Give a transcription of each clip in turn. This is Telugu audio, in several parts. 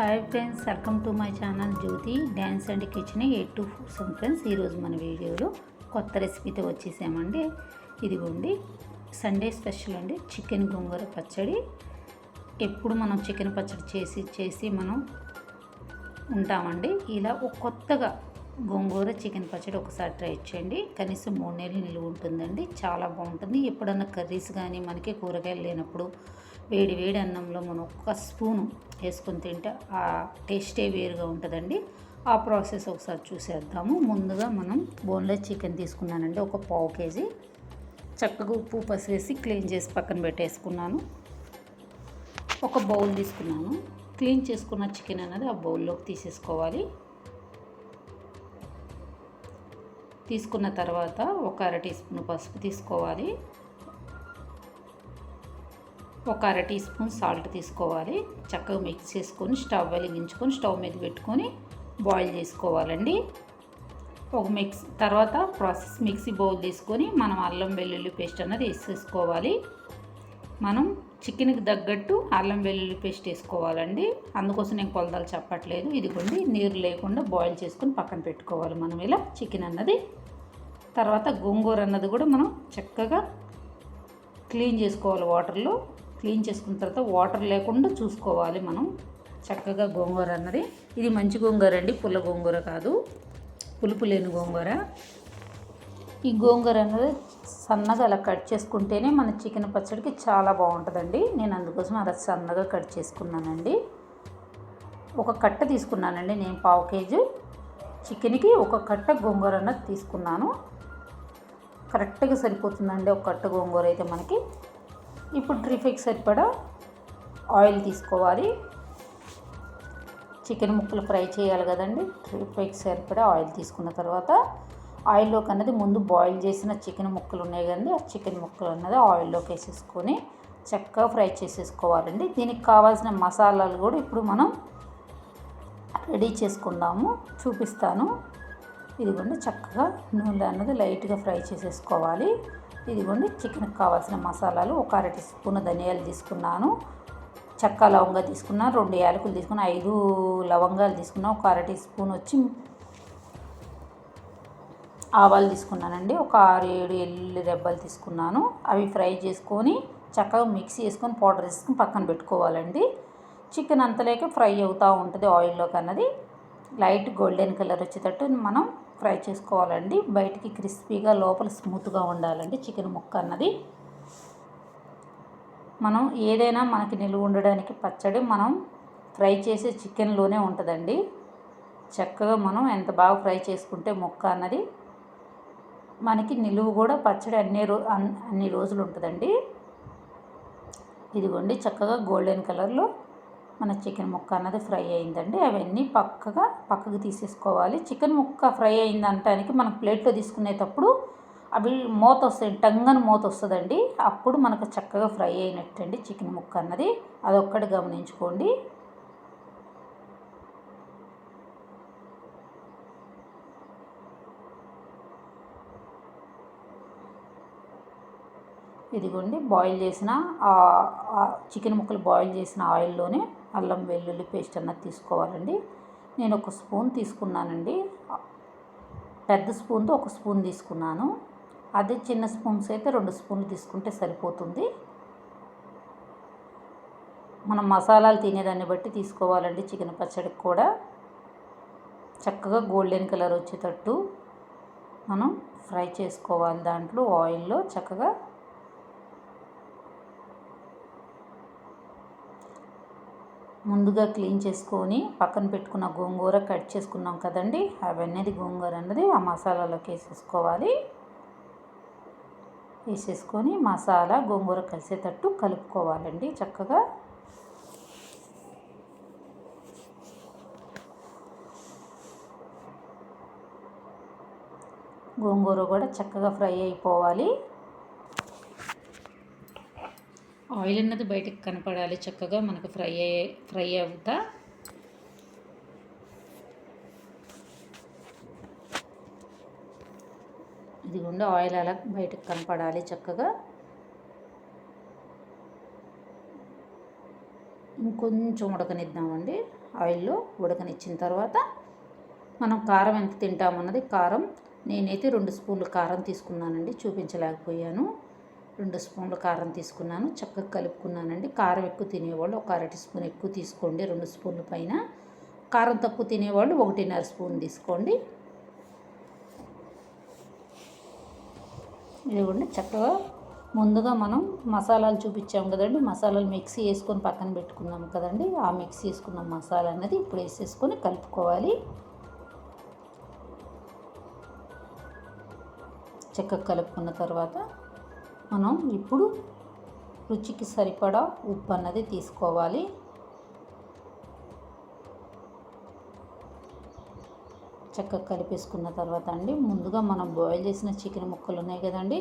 Hi friends welcome to my channel Jyothi dance and kitchen eight to some friends ఈరోజు మన వీడియోలో కొత్త రెసిపీతో వచ్చేసామండి. ఇదిగోండి సండే స్పెషల్ అండి. చికెన్ గోంగూర పచ్చడి. ఎప్పుడు మనం చికెన్ పచ్చడి చేసి చేసి మనం ఉంటామండి. ఇలా ఒక కొత్తగా గోంగూర చికెన్ పచ్చడి ఒకసారి ట్రై చేయండి. కనీసం మూడు నెలలు నిలువ ఉంటుందండి. చాలా బాగుంటుంది. ఎప్పుడన్నా కర్రీస్ కానీ మనకి కూరగాయలు లేనప్పుడు వేడి వేడి అన్నంలో మనం ఒక్క స్పూను వేసుకొని తింటే ఆ టేస్టే వేరుగా ఉంటుందండి. ఆ ప్రాసెస్ ఒకసారి చూసేద్దాము. ముందుగా మనం బోన్లెస్ చికెన్ తీసుకున్నానండి. ఒక పావు కేజీ. చక్కగా ఉప్పు పసివేసి క్లీన్ చేసి పక్కన పెట్టేసుకున్నాను. ఒక బౌల్ తీసుకున్నాను. క్లీన్ చేసుకున్న చికెన్ అనేది ఆ బౌల్లోకి తీసేసుకోవాలి. తీసుకున్న తర్వాత ఒక అర టీ స్పూన్ పసుపు తీసుకోవాలి. ఒక అర టీ స్పూన్ సాల్ట్ తీసుకోవాలి. చక్కగా మిక్స్ చేసుకొని స్టవ్ వెలిగించుకొని స్టవ్ మీద పెట్టుకొని బాయిల్ చేసుకోవాలండి. ఒక మిక్స్ తర్వాత ప్రాసెస్ మిక్సీ బౌల్ తీసుకొని మనం అల్లం వెల్లుల్లి పేస్ట్ అన్నది వేసేసుకోవాలి. మనం చికెన్కి తగ్గట్టు అల్లం వెల్లుల్లి పేస్ట్ వేసుకోవాలండి. అందుకోసం నేను కొలతలు చెప్పట్లేదు. ఇదిగోండి నీరు లేకుండా బాయిల్ చేసుకొని పక్కన పెట్టుకోవాలి మనం ఇలా చికెన్ అన్నది. తర్వాత గోంగూర అన్నది కూడా మనం చక్కగా క్లీన్ చేసుకోవాలి వాటర్లో. క్లీన్ చేసుకున్న తర్వాత వాటర్ లేకుండా చూసుకోవాలి మనం. చక్కగా గోంగూర అన్నది. ఇది మంచి గోంగూర అండి పుల్ల గోంగూర కాదు. పులుపు లేని గోంగూర. ఈ గోంగూర అన్నది సన్నగా అలా కట్ చేసుకుంటేనే మన చికెన్ పచ్చడికి చాలా బాగుంటుందండి. నేను అందుకోసం అలా సన్నగా కట్ చేసుకున్నానండి. ఒక కట్ట తీసుకున్నానండి నేను పావు కేజీ. చికెన్కి ఒక కట్ట గోంగూర అన్నది తీసుకున్నాను. కరెక్ట్గా సరిపోతుందండి ఒక కట్ట గోంగూర అయితే మనకి. ఇప్పుడు ట్రిఫిక్ సరిపడా ఆయిల్ తీసుకోవాలి. చికెన్ ముక్కలు ఫ్రై చేయాలి కదండి. ట్రిఫిక్ సరిపడా ఆయిల్ తీసుకున్న తర్వాత ఆయిల్లోకి అన్నది ముందు బాయిల్ చేసిన చికెన్ ముక్కలు ఉన్నాయి కదండి. ఆ చికెన్ ముక్కలు అన్నది ఆయిల్లోకి వేసేసుకొని చక్కగా ఫ్రై చేసేసుకోవాలండి. దీనికి కావాల్సిన మసాలాలు కూడా ఇప్పుడు మనం రెడీ చేసుకుందాము. చూపిస్తాను. ఇదిగోండి చక్కగా నూనె అన్నది లైట్గా ఫ్రై చేసేసుకోవాలి. ఇదిగోండి చికెన్కి కావాల్సిన మసాలాలు. ఒక అరటి స్పూన్ ధనియాలు తీసుకున్నాను. చెక్క లవంగా తీసుకున్నాను రెండు యాలకులు తీసుకున్నా ఐదు లవంగాలు తీసుకున్నా ఒక అరటి స్పూన్ వచ్చి ఆవాలు తీసుకున్నానండి. ఒక ఆరు ఏడు ఎల్లుల్లి రెబ్బలు తీసుకున్నాను. అవి ఫ్రై చేసుకొని చక్కగా మిక్సీ వేసుకొని పౌడర్ వేసుకొని పక్కన పెట్టుకోవాలండి. చికెన్ అంతలేక ఫ్రై అవుతూ ఉంటుంది ఆయిల్లోకి అన్నది. లైట్ గోల్డెన్ కలర్ వచ్చేటట్టు మనం ఫ్రై చేసుకోవాలండి. బయటికి క్రిస్పీగా లోపల స్మూత్గా ఉండాలండి చికెన్ ముక్క అన్నది. మనం ఏదైనా మనకి నిలువ ఉండడానికి పచ్చడి మనం ఫ్రై చేసే చికెన్లోనే ఉంటుందండి. చక్కగా మనం ఎంత బాగా ఫ్రై చేసుకుంటే ముక్క అన్నది. మనకి నిలువ కూడా పచ్చడి అన్ని రో అన్ని రోజులు ఉంటుందండి. ఇదిగోండి చక్కగా గోల్డెన్ కలర్లో మన చికెన్ ముక్క అన్నది ఫ్రై అయిందండి. అవన్నీ పక్కగా పక్కకు తీసేసుకోవాలి. చికెన్ ముక్క ఫ్రై అయిందంటానికి మనం ప్లేట్లో తీసుకునేటప్పుడు అవి మూత వస్తాయి. టంగని మూత వస్తుందండి. అప్పుడు మనకు చక్కగా ఫ్రై అయినట్టండి చికెన్ ముక్క అన్నది. అదొక్కటి గమనించుకోండి. ఇదిగోండి బాయిల్ చేసిన చికెన్ ముక్కలు బాయిల్ చేసిన ఆయిల్లోనే అల్లం వెల్లుల్లి పేస్ట్ అన్నది తీసుకోవాలండి. నేను ఒక స్పూన్ తీసుకున్నానండి. పెద్ద స్పూన్తో ఒక స్పూన్ తీసుకున్నాను. అదే చిన్న స్పూన్స్ అయితే రెండు స్పూన్లు తీసుకుంటే సరిపోతుంది. మనం మసాలాలు తినేదాన్ని బట్టి తీసుకోవాలండి చికెన్ పచ్చడికి కూడా. చక్కగా గోల్డెన్ కలర్ వచ్చేటట్టు మనం ఫ్రై చేసుకోవాలి దాంట్లో ఆయిల్లో చక్కగా ముందుగా క్లీన్ చేసుకొని పక్కన పెట్టుకున్న గోంగూర కట్ చేసుకున్నాం కదండి. అవన్నీ గోంగూర అన్నది ఆ మసాలాలోకి వేసేసుకోవాలి. వేసేసుకొని మసాలా గోంగూర కలిసేటట్టు కలుపుకోవాలండి చక్కగా. గోంగూర కూడా చక్కగా ఫ్రై అయిపోవాలి. ఆయిల్ అన్నది బయటకు కనపడాలి చక్కగా మనకు ఫ్రై అయ్యే ఫ్రై అవుతా. ఇదిగోండి ఆయిల్ అలా బయటకు కనపడాలి చక్కగా. ఇంకొంచెం ఉడకనిద్దామండి. ఆయిల్లో ఉడకనిచ్చిన తర్వాత మనం కారం ఎంత తింటామన్నది కారం నేనైతే రెండు స్పూన్లు కారం తీసుకున్నానండి చూపించలేకపోయాను. రెండు స్పూన్ల కారం తీసుకున్నాను. చక్కగా కలుపుకున్నానండి. కారం ఎక్కువ తినేవాళ్ళు ఒక అరటి స్పూన్ ఎక్కువ తీసుకోండి. రెండు స్పూన్ల పైన. కారం తక్కువ తినేవాళ్ళు ఒకటిన్నర స్పూన్ తీసుకోండి. ఇదిగోండి చక్కగా ముందుగా మనం మసాలాలు చూపించాం కదండి. మసాలాలు మిక్సీ వేసుకొని పక్కన పెట్టుకున్నాం కదండి. ఆ మిక్సీ వేసుకున్న మసాలా అనేది ఇప్పుడు వేసేసుకొని కలుపుకోవాలి. చక్కగా కలుపుకున్న తర్వాత మనం ఇప్పుడు రుచికి సరిపడా ఉప్పు అన్నది తీసుకోవాలి. చక్కగా కలిపేసుకున్న తర్వాత అండి ముందుగా మనం బాయిల్ చేసిన చికెన్ ముక్కలు ఉన్నాయి కదండి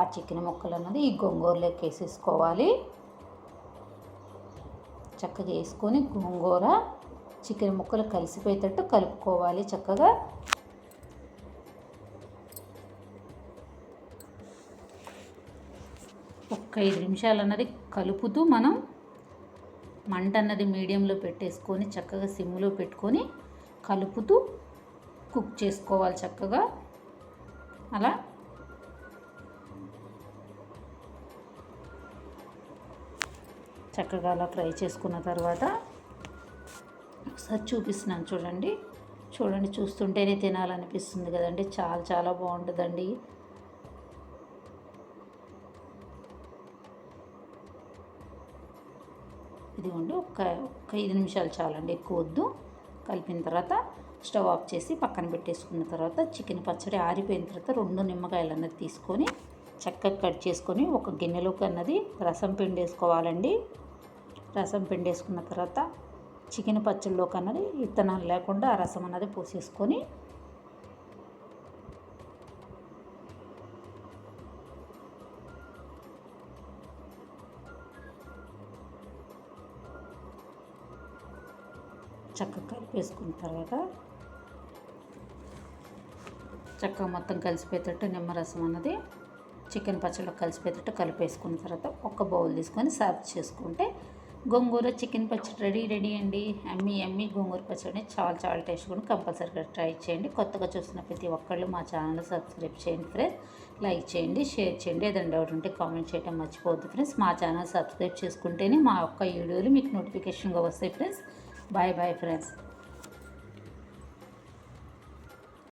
ఆ చికెన్ ముక్కలు అన్నది ఈ గోంగూరలోకి వేసేసుకోవాలి. చక్కగా వేసుకొని గోంగూర చికెన్ ముక్కలు కలిసిపోయేటట్టు కలుపుకోవాలి చక్కగా. ఒక్క ఐదు నిమిషాలు అన్నది కలుపుతూ మనం మంట అన్నది మీడియంలో పెట్టేసుకొని చక్కగా సిమ్లో పెట్టుకొని కలుపుతూ కుక్ చేసుకోవాలి చక్కగా. అలా. చక్కగా అలా ఫ్రై చేసుకున్న తర్వాత ఒకసారి చూపిస్తున్నాను చూడండి. చూడండి చూస్తుంటేనే తినాలనిపిస్తుంది కదండి. చాలా చాలా బాగుంటుందండి. ఇదిగోండి ఒక ఒక ఐదు నిమిషాలు చాలండి ఎక్కువ వద్దు. కలిపిన తర్వాత స్టవ్ ఆఫ్ చేసి పక్కన పెట్టేసుకున్న తర్వాత చికెన్ పచ్చడి ఆరిపోయిన తర్వాత రెండు నిమ్మకాయలు అన్నది తీసుకొని చక్కగా కట్ చేసుకొని ఒక గిన్నెలోకి అన్నది రసం పిండి వేసుకోవాలండి రసం పిండి వేసుకున్న తర్వాత చికెన్ పచ్చడిలోకి అన్నది విత్తనాలు లేకుండా ఆ రసం అన్నది పోసేసుకొని చక్కగా కలిపేసుకున్న తర్వాత చక్కగా మొత్తం కలిసిపోయేటట్టు నిమ్మరసం అన్నది చికెన్ పచ్చడిలో కలిసిపోయేటట్టు కలిపేసుకున్న తర్వాత ఒక బౌల్ తీసుకొని సర్వ్ చేసుకుంటే గోంగూర చికెన్ పచ్చడి రెడీ రెడీ అండి. అమ్మి అమ్మి గోంగూర పచ్చడి చాలా చాలా టేస్ట్గా కంపల్సరీగా ట్రై చేయండి. కొత్తగా చూసిన ప్రతి ఒక్కళ్ళు మా ఛానల్ సబ్స్క్రైబ్ చేయండి ఫ్రెండ్స్. లైక్ చేయండి షేర్ చేయండి. ఏదైనా డౌట్ ఉంటే కామెంట్ చేయడం మర్చిపోవద్దు ఫ్రెండ్స్. మా ఛానల్ సబ్స్క్రైబ్ చేసుకుంటేనే మా యొక్క వీడియోలు మీకు నోటిఫికేషన్గా వస్తాయి ఫ్రెండ్స్. Bye bye friends.